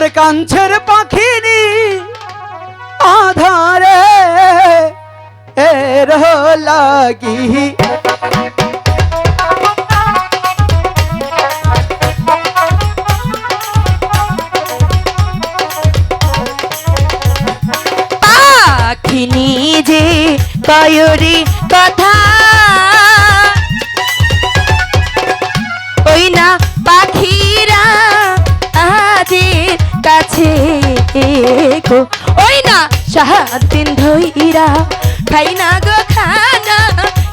ওরে কাঞ্ছের পাখিনি আধারে এর লাগি। পাখিনি যে কয়রি কথা গো ওই না সাত দিন ধইরা খাই না গো খানা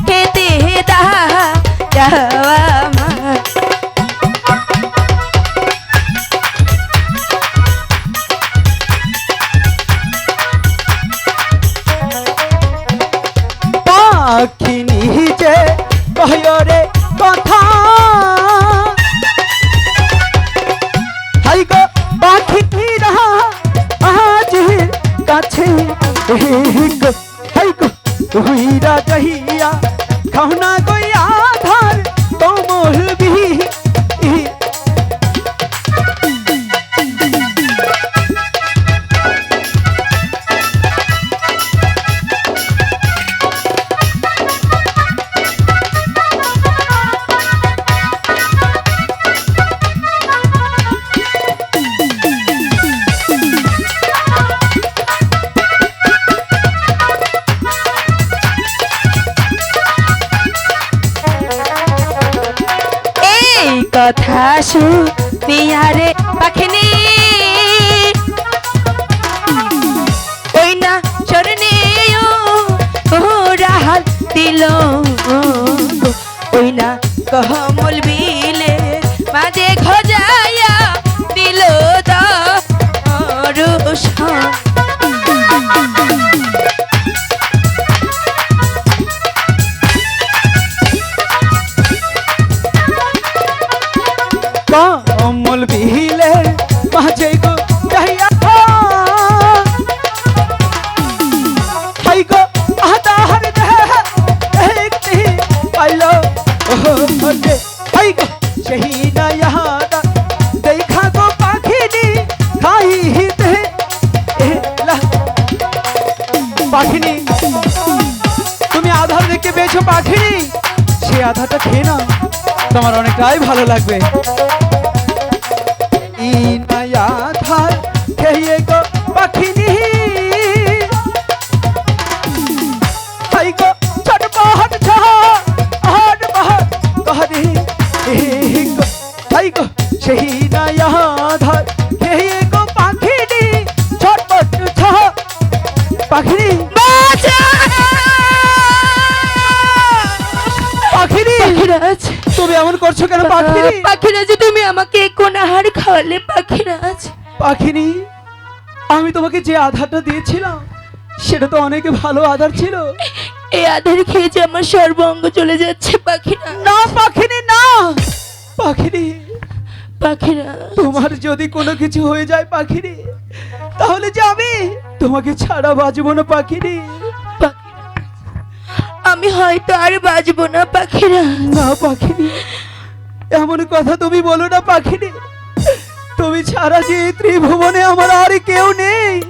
খেতে দা যাওয়া আমার গো হাই গো তুইরা জহিয়া কথা শুনিয়ারে পাখিনি। ওই না স্মরণে রাহাল দিল। ওই না কমল আধার দেখতে পেয়েছ পাখিনি সে আধারটা খেয়ে নাও। তোমার অনেকটাই ভালো লাগবে। সেই নয়া পাখিরাজ তুমি এমন করছ কেন পাখিনি পাখিরাজ তুমি আমাকে কোন আহার খাওয়ালে পাখিরাজ পাখিনি আমি তোমাকে যে আধারটা দিয়েছিলাম সেটা তো অনেক ভালো আধার ছিল। এই আধার খেয়ে যে আমার সর্বঙ্গ চলে যাচ্ছে পাখিরা না পাখিনি না! পাখিনি পাখিরা তোমার যদি কোনো কিছু হয়ে যায় পাখিনি তাহলে যে আমি তোমাকে ছাড়া বাজবো না পাখিনি। আমি হয়তো আর বাঁচবো না, পাখিরা। না, পাখিনি। এমন কথা তুমি বলো না, পাখিনি। তুমি ছাড়া যে ত্রিভুবনে আমার আর কেউ নেই।